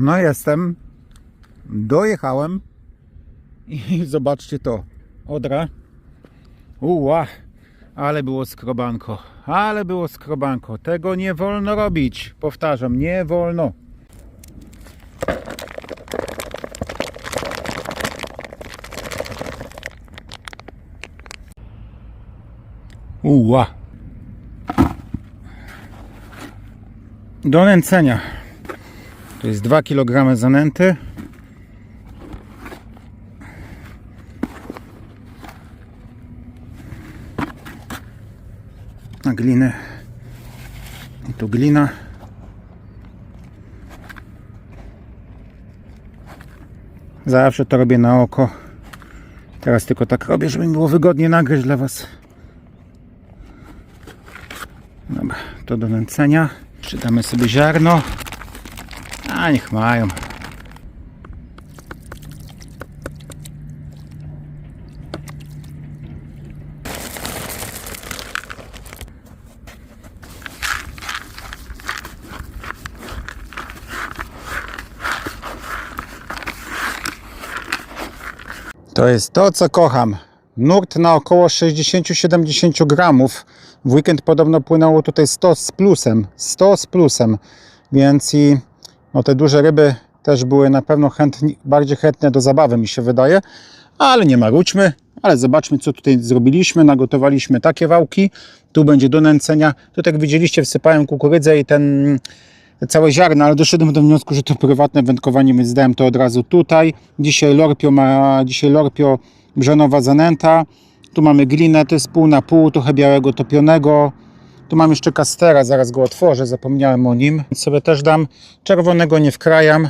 No jestem. Dojechałem. I zobaczcie to. Odra. Uła. Ale było skrobanko. Ale było skrobanko. Tego nie wolno robić. Powtarzam, nie wolno. Uła. Do nęcenia. To jest 2 kg zanęty. Na glinę. I tu glina. Zawsze to robię na oko. Teraz tylko tak robię, żeby mi było wygodnie nagrać dla Was. Dobra, to do nęcenia. Przydamy sobie ziarno. Niech mają. To jest to, co kocham. Nurt na około 60-70 gramów. W weekend podobno płynęło tutaj 100 z plusem. 100 z plusem. Więc i no te duże ryby też były na pewno chętni, bardziej chętne do zabawy, mi się wydaje. Ale nie marudźmy. Ale zobaczmy, co tutaj zrobiliśmy. Nagotowaliśmy takie wałki. Tu będzie do nęcenia. Tu, jak widzieliście, wsypałem kukurydzę i ten te całe ziarna, ale doszedłem do wniosku, że to prywatne wędkowanie, więc dałem to od razu tutaj. Dzisiaj Lorpio ma, dzisiaj Lorpio brzanowa zanęta. Tu mamy glinę, to jest pół na pół, trochę białego topionego. Tu mam jeszcze kastera, zaraz go otworzę, zapomniałem o nim. Sobie też dam. Czerwonego nie wkrajam.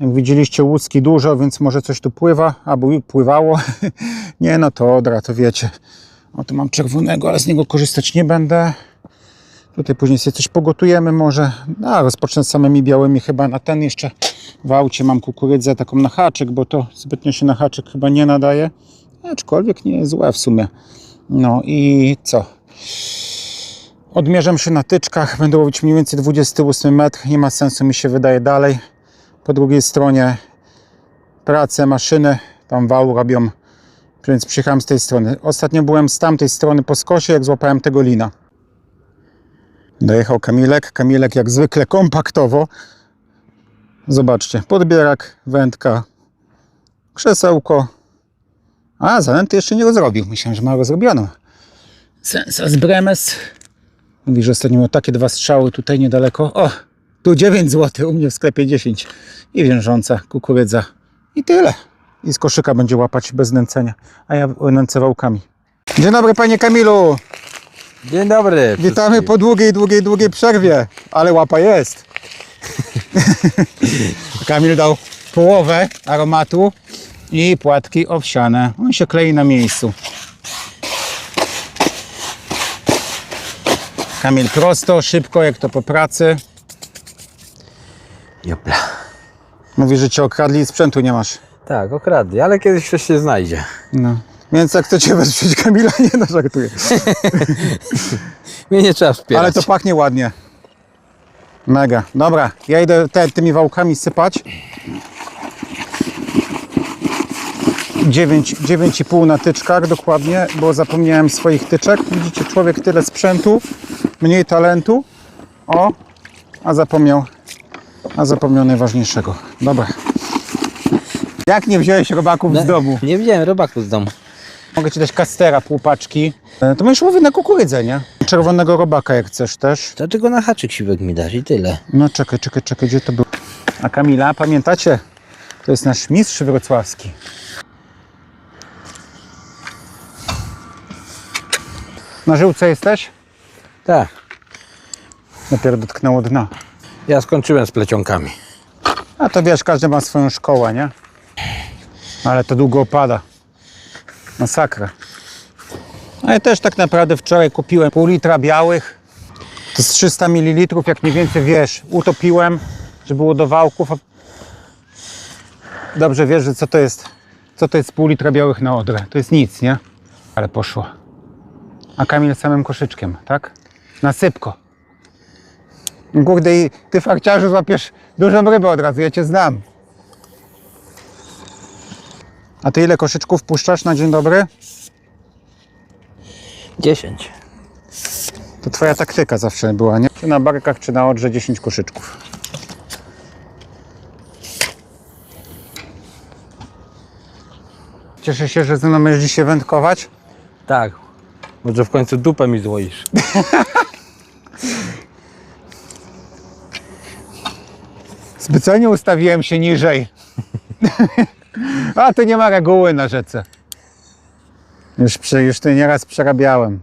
Jak widzieliście łuski dużo, więc może coś tu pływa, albo pływało. nie no to odra, to wiecie. O tu mam czerwonego, ale z niego korzystać nie będę. Tutaj później sobie coś pogotujemy może. A, rozpocznę z samymi białymi chyba na ten jeszcze. W aucie mam kukurydzę taką na haczyk, bo to zbytnio się na haczyk chyba nie nadaje. Aczkolwiek nie jest złe w sumie. No i co? Odmierzam się na tyczkach. Będę łowić mniej więcej 28 metr. Nie ma sensu mi się wydaje dalej. Po drugiej stronie pracę, maszyny. Tam wał robią. Więc przyjechałem z tej strony. Ostatnio byłem z tamtej strony po skosie, jak złapałem tego lina. Dojechał Kamilek. Kamilek jak zwykle kompaktowo. Zobaczcie, podbierak, wędka, krzesełko. A, zanęty jeszcze nie rozrobił. Myślałem, że ma rozrobioną. Sensa z Bremes. Mówi, że ostatnio miał takie dwa strzały tutaj niedaleko. O, tu 9 zł, u mnie w sklepie 10. I wiążąca, kukurydza. I tyle. I z koszyka będzie łapać bez nęcenia. A ja nęcę wałkami. Dzień dobry, panie Kamilu. Dzień dobry. Witamy po długiej, długiej, długiej przerwie, ale łapa jest. Kamil dał połowę aromatu i płatki owsiane. On się klei na miejscu. Kamil prosto, szybko, jak to po pracy. Jopla. Mówi, że cię okradli i sprzętu nie masz. Tak, okradli, ale kiedyś coś się znajdzie. No. Więc jak chcecie wesprzeć Kamila, nie no, żartuję. Mnie nie trzeba wspierać. Ale to pachnie ładnie. Mega. Dobra, ja idę te, tymi wałkami sypać. 9, 9,5 na tyczkach dokładnie, bo zapomniałem swoich tyczek. Widzicie, człowiek tyle sprzętu, mniej talentu. O, a zapomniał, a zapomniał najważniejszego. Dobra. Jak nie wziąłeś robaków z domu? Nie widziałem robaku z domu. Mogę ci dać kastera, pół paczki. E, To możesz łowić na kukurydzę, nie? Czerwonego robaka jak chcesz też. To tylko na haczyk siwek mi dasz i tyle. No czekaj, czekaj, czekaj, gdzie to był? A Kamila, pamiętacie? To jest nasz mistrz wrocławski. Na żyłce jesteś? Tak. Dopiero dotknęło dna. Ja skończyłem z plecionkami. A to wiesz, każdy ma swoją szkołę, nie? Ale to długo opada. Masakra. A ja też tak naprawdę wczoraj kupiłem pół litra białych. To jest 300 ml, jak mniej więcej wiesz. Utopiłem, żeby było do wałków. Dobrze wiesz, że co to jest? Co to jest pół litra białych na odrę? To jest nic, nie? Ale poszło. A Kamil samym koszyczkiem, tak? Na sypko. Kurde, i ty farciarzu złapiesz dużą rybę od razu, ja cię znam. A ty ile koszyczków puszczasz na dzień dobry? 10. To twoja taktyka zawsze była, nie? Czy na barkach, czy na odrze 10 koszyczków. Cieszę się, że ze mną dzisiaj wędkować. Tak. Może w końcu dupę mi złoisz. Specjalnie ustawiłem się niżej. A to nie ma reguły na rzece. Już, prze, już to nieraz przerabiałem.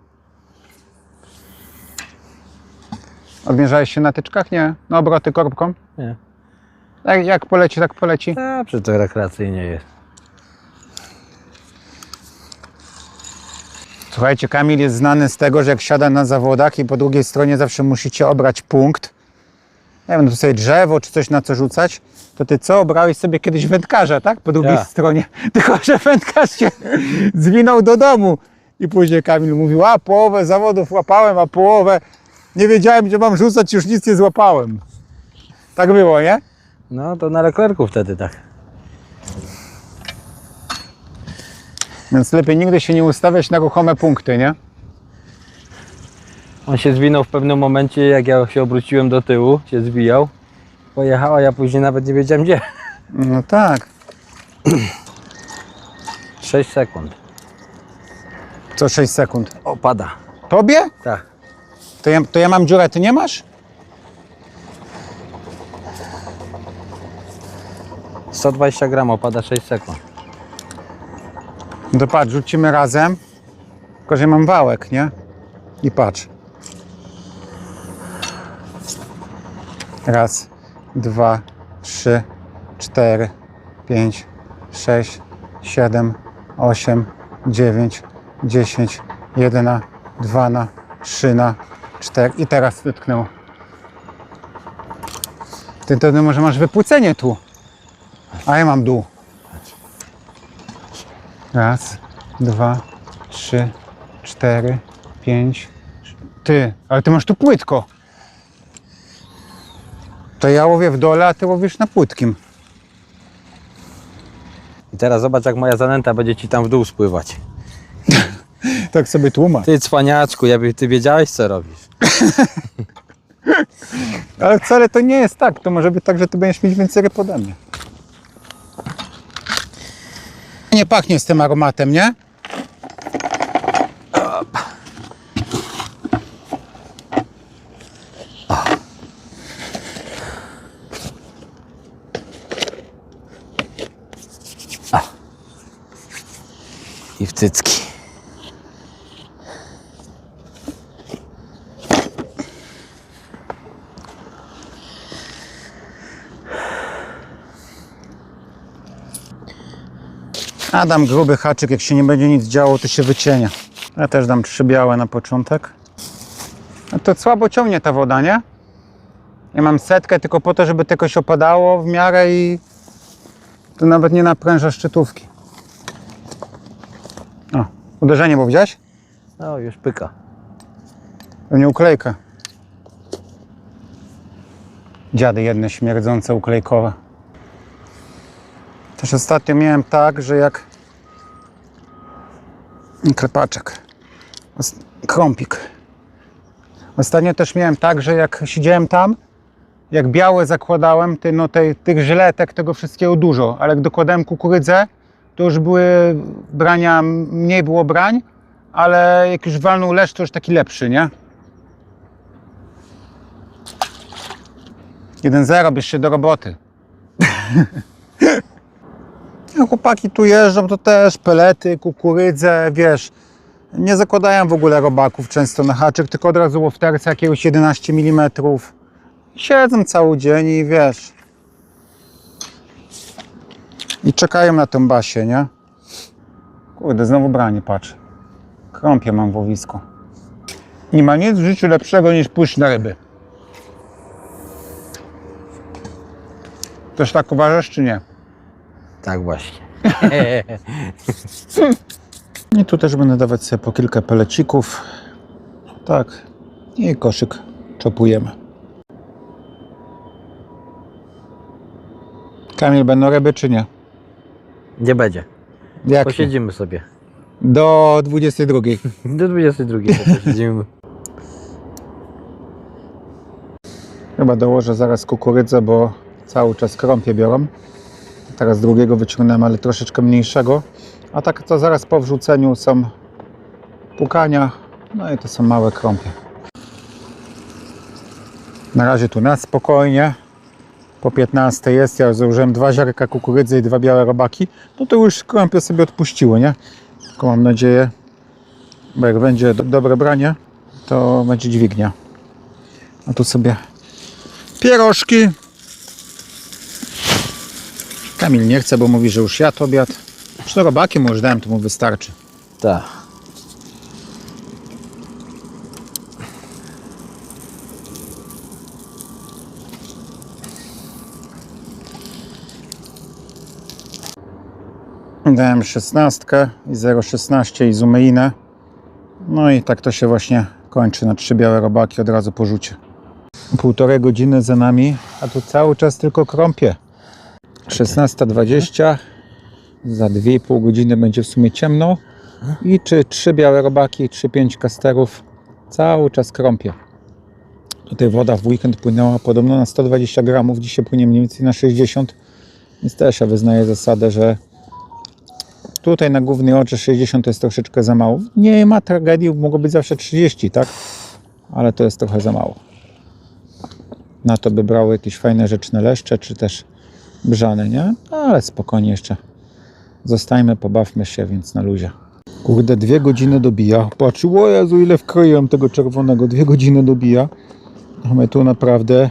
Odmierzałeś się na tyczkach? Nie. Na obroty korbką? Nie. Jak, jak poleci, tak poleci. Przy to rekreacyjnie jest. Słuchajcie, Kamil jest znany z tego, że jak siada na zawodach i po drugiej stronie zawsze musicie obrać punkt. Nie wiem, tu sobie drzewo czy coś na co rzucać. To ty co, obrałeś sobie kiedyś wędkarza, tak? Po drugiej Ja. stronie. Tylko, że wędkarz się zwinął do domu. I później Kamil mówił, a połowę zawodów łapałem, a połowę nie wiedziałem, gdzie mam rzucać, już nic nie złapałem. Tak było, nie? No to na leklerku wtedy tak. Więc lepiej nigdy się nie ustawiać na ruchome punkty, nie? On się zwinął w pewnym momencie, jak ja się obróciłem do tyłu, się zwijał. Pojechał, a ja później nawet nie wiedziałem gdzie. No tak. 6 sekund. Co 6 sekund. Opada. Tobie? Tak. To ja, to ja mam dziurę, ty nie masz? 120 gram opada 6 sekund. No to patrz, rzucimy razem. Tylko, że mam wałek, nie? I patrz. Raz, dwa, trzy, cztery, pięć, sześć, siedem, osiem, dziewięć, dziesięć, jedna, dwa na, trzy na, cztery. I teraz wytknęło. Ty to może masz wypłucenie tu. A ja mam dół. Raz, dwa, trzy, cztery, pięć. Ty, ale ty masz tu płytko. To ja łowię w dole, a ty łowisz na płytkim. I teraz zobacz jak moja zanęta będzie ci tam w dół spływać. Tak sobie tłumacz. Ty cwaniaczku, ja ty wiedziałeś co robisz. Ale wcale to nie jest tak. To może być tak, że ty będziesz mieć więcej ryb ode mnie. Nie pachnie z tym aromatem, nie? I w cycki. A dam gruby haczyk, jak się nie będzie nic działo, to się wycienia. Ja też dam trzy białe na początek. No to słabo ciągnie ta woda, nie? Ja mam setkę tylko po to, żeby tylko się opadało w miarę i to nawet nie napręża szczytówki. O, uderzenie, bo widziałeś? No już pyka. Pewnie uklejka. Dziady jedne śmierdzące, uklejkowe. Też ostatnio miałem tak, że jak krepaczek, Os- krąpik. Ostatnio też miałem tak, że jak siedziałem tam, jak białe zakładałem, ty, no tej, tych żyletek, tego wszystkiego dużo, ale jak dokładałem kukurydzę, to już były brania, mniej było brań, ale jak już walnął leszcz, to już taki lepszy, nie? 1-0, bierz się do roboty. No, Chłopaki tu jeżdżą, to też pelety, kukurydzę, wiesz. Nie zakładają w ogóle robaków często na haczyk, tylko od razu łofterce jakiegoś 11 mm. Siedzą cały dzień i wiesz. I czekają na tą basię, nie? Kurde, znowu branie, patrz. Krąpie mam w łowisku. Nie ma nic w życiu lepszego niż pójść na ryby. Też tak uważasz, czy nie? Tak właśnie. I tu też będę dawać sobie po kilka pelecików. Tak. I koszyk czopujemy. Kamil, będą ryby czy nie? Nie będzie. Jak nie? Posiedzimy sobie. Do 22. Do 22 posiedzimy. Chyba dołożę zaraz kukurydzę, bo cały czas krąpie biorą. Teraz drugiego wyciągnąłem, ale troszeczkę mniejszego. A tak to zaraz po wrzuceniu są pukania. No i to są małe krąpie. Na razie tu na spokojnie. Po 15 jest, ja założyłem dwa ziarka kukurydzy i dwa białe robaki. No to już krąpie sobie odpuściły, nie? Tylko mam nadzieję, bo jak będzie do, dobre branie, to będzie dźwignia. A tu sobie pierożki. Kamil nie chce, bo mówi, że już jadł obiad. Zresztą robaki mu już dałem, to mu wystarczy. Tak. Dałem 16 i 0,16 i zumeinę. No i tak to się właśnie kończy na trzy białe robaki od razu po rzucie. Półtorej godziny za nami, a tu cały czas tylko krąpie. 16.20. Za 2,5 godziny będzie w sumie ciemno. I czy trzy białe robaki, czy pięć kasterów. Cały czas krąpie. Tutaj woda w weekend płynęła podobno na 120 gramów. Dzisiaj płynie mniej więcej na 60. Więc też ja wyznaję zasadę, że Tutaj na głównej oczy 60 to jest troszeczkę za mało. Nie ma tragedii, mogło być zawsze 30, tak? Ale to jest trochę za mało. Na to by brały jakieś fajne rzeczne leszcze, czy też brzany, nie? Ale spokojnie jeszcze. Zostańmy, pobawmy się, więc na luzie. Kurde, dwie godziny dobija. Patrz, o Jezu, ile wkroiłem tego czerwonego. Dwie godziny dobija. A my tu naprawdę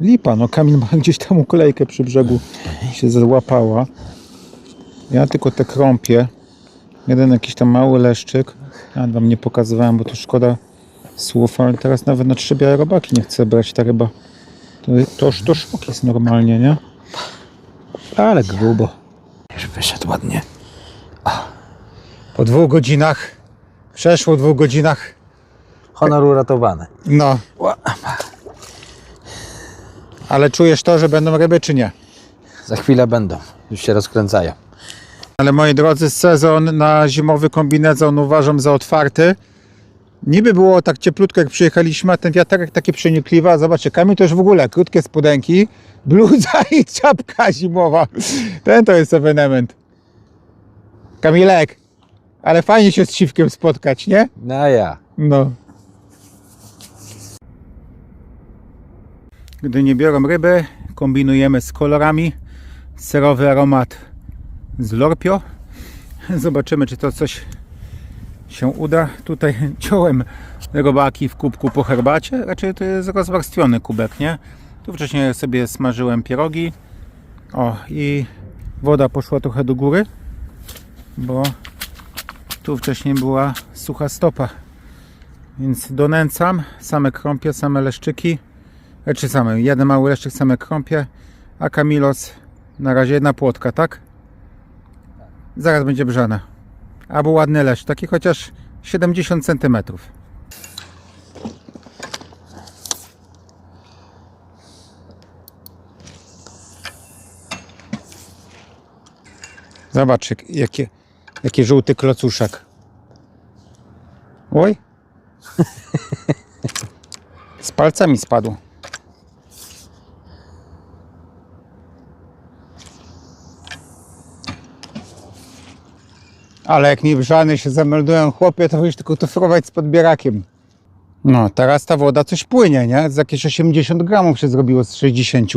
lipa. No Kamil ma gdzieś tam uklejkę przy brzegu się złapała. Ja tylko te krąpie. Jeden jakiś tam mały leszczyk. Ja wam nie pokazywałem, bo to szkoda słów, ale teraz nawet na trzy białe robaki nie chcę brać ta ryba. To, to, to szok jest normalnie, nie? Ale grubo. Już wyszedł ładnie. Po dwóch godzinach, przeszło dwóch godzinach, Honor uratowany. no. Ale czujesz to, że będą ryby, czy nie? Za chwilę będą. Już się rozkręcają. Ale moi drodzy, sezon na zimowy kombinezon uważam za otwarty. Niby było tak cieplutko, jak przyjechaliśmy, a ten wiaterek taki przenikliwy. A Zobaczcie, Kamil to już w ogóle krótkie spodenki, bluza i czapka zimowa. Ten to jest ewenement. Kamilek, ale fajnie się z Siwkiem spotkać, nie? No ja. No. Gdy nie biorą ryby, kombinujemy z kolorami. Serowy aromat z Lorpio. Zobaczymy, czy to coś się uda. Tutaj ciąłem robaki w kubku po herbacie. Raczej to jest rozwarstwiony kubek, nie? Tu wcześniej sobie smażyłem pierogi. O, i woda poszła trochę do góry, bo tu wcześniej była sucha stopa. Więc donęcam same krąpie, same leszczyki. Czy same, jeden mały leszczyk, same krąpie, a Kamilos na razie jedna płotka, tak? Zaraz będzie brzana. Albo ładny leszcz, taki chociaż 70 cm. Zobacz, jak- jaki, jaki żółty klocuszek. Oj. Z palcami spadł. Ale jak mi brzany się zameldują chłopie, to już tylko to frować z podbierakiem. No, teraz ta woda coś płynie, nie? Z jakieś 80 gramów się zrobiło z 60.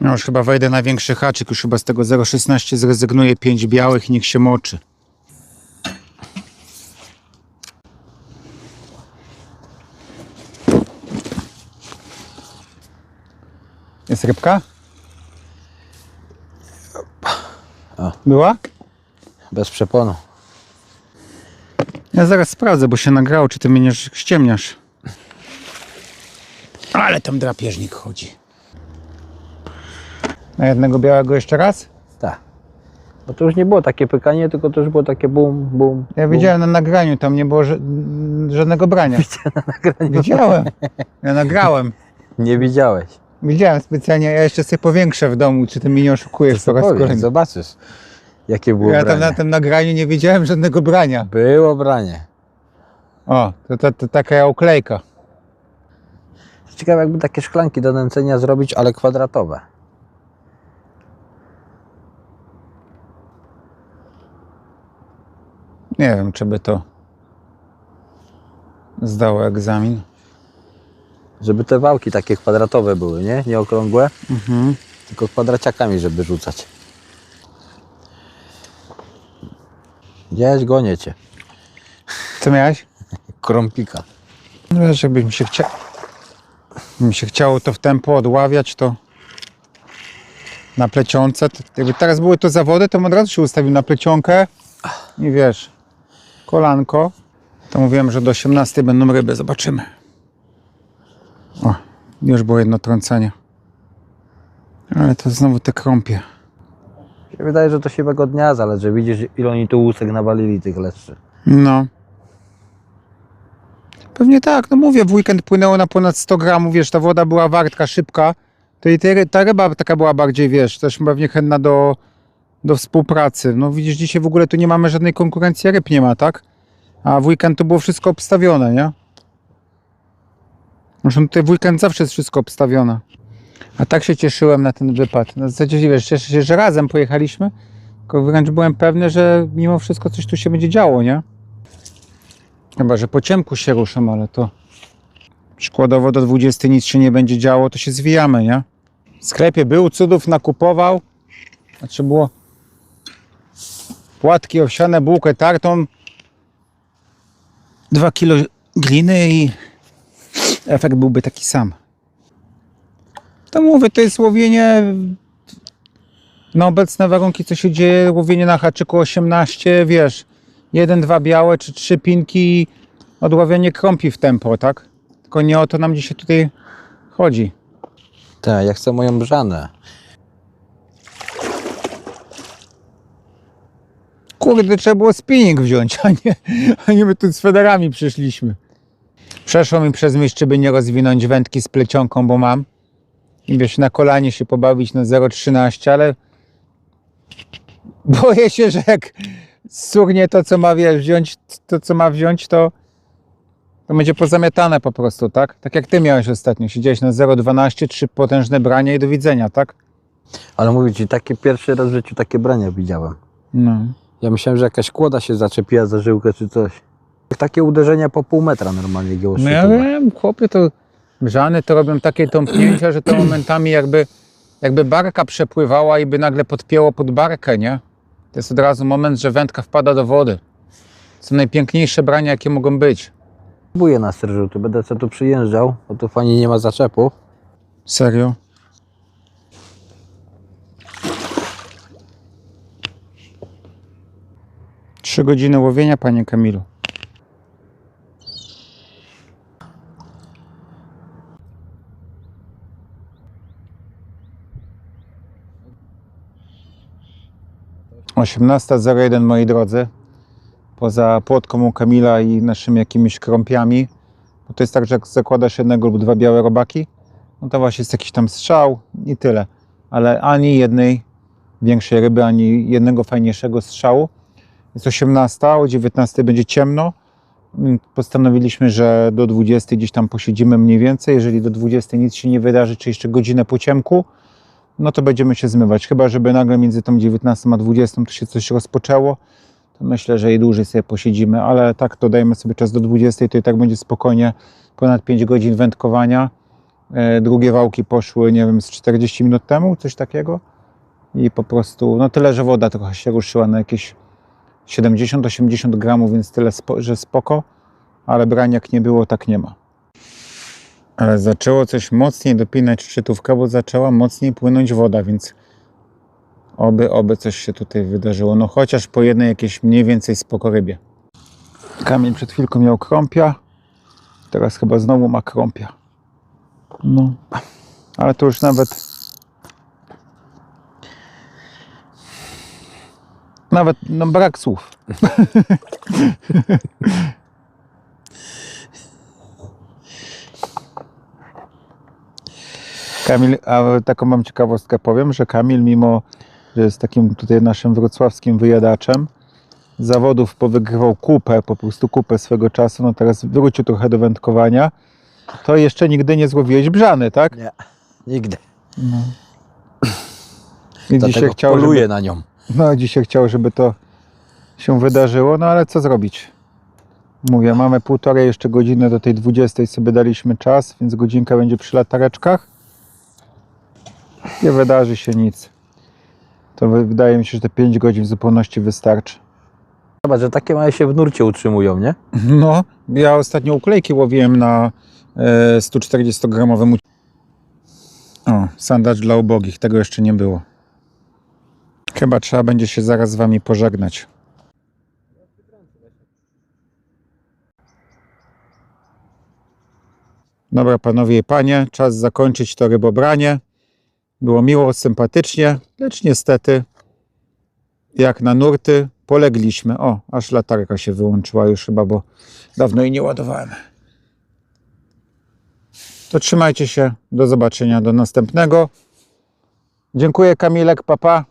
No już chyba wejdę na większy haczyk, już chyba z tego 0,16 zrezygnuję 5 białych i niech się moczy. Jest rybka? Była? Bez przeponu. Ja zaraz sprawdzę, bo się nagrało, czy ty mnie nie ściemniasz. Ale tam drapieżnik chodzi. Na jednego białego jeszcze raz? Tak. Bo to już nie było takie pykanie, tylko to już było takie bum, bum. Ja bum. widziałem na nagraniu, tam nie było ża- żadnego brania. Widziałem. Ja nagrałem. Nie widziałeś. Widziałem specjalnie, ja jeszcze sobie powiększę w domu, czy ty mnie nie oszukujesz po raz kolejny. zobaczysz, jakie było Ja tam branie. na tym nagraniu nie widziałem żadnego brania. Było branie. O, to, to, to taka oklejka. Ciekawe, jakby takie szklanki do nęcenia zrobić, ale kwadratowe. Nie wiem, czy by to zdało egzamin. Żeby te wałki takie kwadratowe były, nie? Nie okrągłe, Mhm. tylko kwadraciakami, żeby rzucać. Gdzieś gonię cię. Co miałeś? Krąpika. No wiesz, jakby mi się, chcia... mi się chciało to w tempo odławiać, to na plecionce. To, jakby teraz były to zawody, to od razu się ustawił na plecionkę i wiesz, kolanko. To mówiłem, że do 18 będą ryby, zobaczymy. O, już było jedno trącenie. Ale to znowu te krąpie. Się Wydaje, że to siwego dnia zależy. Widzisz, ile oni tu łusek nawalili tych leszczy. No. Pewnie tak, no mówię, w weekend płynęło na ponad 100 gramów, wiesz, ta woda była wartka, szybka, to i ta ryba taka była bardziej, wiesz, też pewnie chętna do, do współpracy. No widzisz, dzisiaj w ogóle tu nie mamy żadnej konkurencji, ryb nie ma, tak? A w weekend to było wszystko obstawione, nie? Zresztą tutaj w weekend zawsze jest wszystko obstawione. A tak się cieszyłem na ten wypad. Na zasadzie, wiesz, cieszę się, że razem pojechaliśmy, tylko wręcz byłem pewny, że mimo wszystko coś tu się będzie działo, nie? Chyba, że po ciemku się ruszam, ale to przykładowo do 20 nic się nie będzie działo, to się zwijamy, nie? W sklepie był, cudów nakupował. Znaczy było płatki owsiane, bułkę tartą, 2 kilo gliny i efekt byłby taki sam. To mówię, to jest łowienie na obecne warunki, co się dzieje, łowienie na haczyku 18, wiesz, jeden, dwa białe czy trzy pinki i odławianie krąpi w tempo, tak? Tylko nie o to nam dzisiaj tutaj chodzi. Tak, ja chcę moją brzanę. Kurde, trzeba było spinning wziąć, a nie, a nie my tu z federami przyszliśmy. Przeszło mi przez myśl, czy by nie rozwinąć wędki z plecionką, bo mam. Wiesz, na kolanie się pobawić na 0,13, ale boję się, że jak surnie to, co ma wiesz, wziąć, to co ma wziąć, to, to będzie pozamiatane po prostu, tak? Tak jak ty miałeś ostatnio, siedziałeś na 0,12, trzy potężne brania i do widzenia, tak? Ale mówię ci, takie pierwszy raz w życiu takie brania widziałem. No. Ja myślałem, że jakaś kłoda się zaczepiła za żyłkę czy coś. Takie uderzenia po pół metra normalnie gięło No ja wiem, chłopie, to grzany to robią takie tąpnięcia, że to momentami jakby, jakby barka przepływała i by nagle podpięło pod barkę, nie? To jest od razu moment, że wędka wpada do wody. Są najpiękniejsze brania, jakie mogą być. Próbuję na serżuty, będę co tu przyjeżdżał, bo tu fajnie nie ma zaczepu. Serio? Trzy godziny łowienia, panie Kamilu. Osiemnasta zero jeden, moi drodzy. Poza płotką u Kamila i naszymi jakimiś krąpiami. Bo to jest tak, że jak zakładasz jednego lub dwa białe robaki, no to właśnie jest jakiś tam strzał i tyle. Ale ani jednej większej ryby, ani jednego fajniejszego strzału. Jest 18, o 19 będzie ciemno. Postanowiliśmy, że do 20 gdzieś tam posiedzimy mniej więcej. Jeżeli do 20 nic się nie wydarzy, czy jeszcze godzinę po ciemku, no to będziemy się zmywać. Chyba, żeby nagle między tą 19 a 20 to się coś rozpoczęło, to myślę, że i dłużej sobie posiedzimy, ale tak to dajmy sobie czas do 20, to i tak będzie spokojnie ponad 5 godzin wędkowania. E, Drugie wałki poszły, nie wiem, z 40 minut temu, coś takiego. I po prostu, no tyle, że woda trochę się ruszyła na jakieś 70-80 gramów, więc tyle, że spoko. Ale braniak nie było, tak nie ma. Ale zaczęło coś mocniej dopinać szczytówka, bo zaczęła mocniej płynąć woda, więc oby, oby coś się tutaj wydarzyło. No chociaż po jednej jakieś mniej więcej spoko rybie. Kamień przed chwilką miał krąpia, teraz chyba znowu ma krąpia. No, ale to już nawet. Nawet no, brak słów. Kamil, a taką mam ciekawostkę powiem, że Kamil mimo, że jest takim tutaj naszym wrocławskim wyjadaczem, zawodów powygrywał kupę, po prostu kupę swego czasu, no teraz wrócił trochę do wędkowania, to jeszcze nigdy nie złowiłeś brzany, tak? Nie, nigdy. I Dlatego dzisiaj chciał, poluję żeby, na nią. no, dzisiaj chciał, żeby to się wydarzyło, no ale co zrobić? Mówię, mamy półtorej jeszcze godziny do tej 20 sobie daliśmy czas, więc godzinka będzie przy latareczkach. Nie wydarzy się nic. To wy- wydaje mi się, że te 5 godzin w zupełności wystarczy. Zobacz, że takie małe się w nurcie utrzymują, nie? No, ja ostatnio uklejki łowiłem na e, 140-gramowym. O, sandacz dla ubogich, tego jeszcze nie było. Chyba trzeba będzie się zaraz z wami pożegnać. Dobra, panowie i panie, czas zakończyć to rybobranie. Było miło, sympatycznie, lecz niestety, jak na nurty, polegliśmy. O, aż latarka się wyłączyła już chyba, bo dawno jej nie ładowałem. To trzymajcie się, do zobaczenia, do następnego. Dziękuję Kamilek, papa.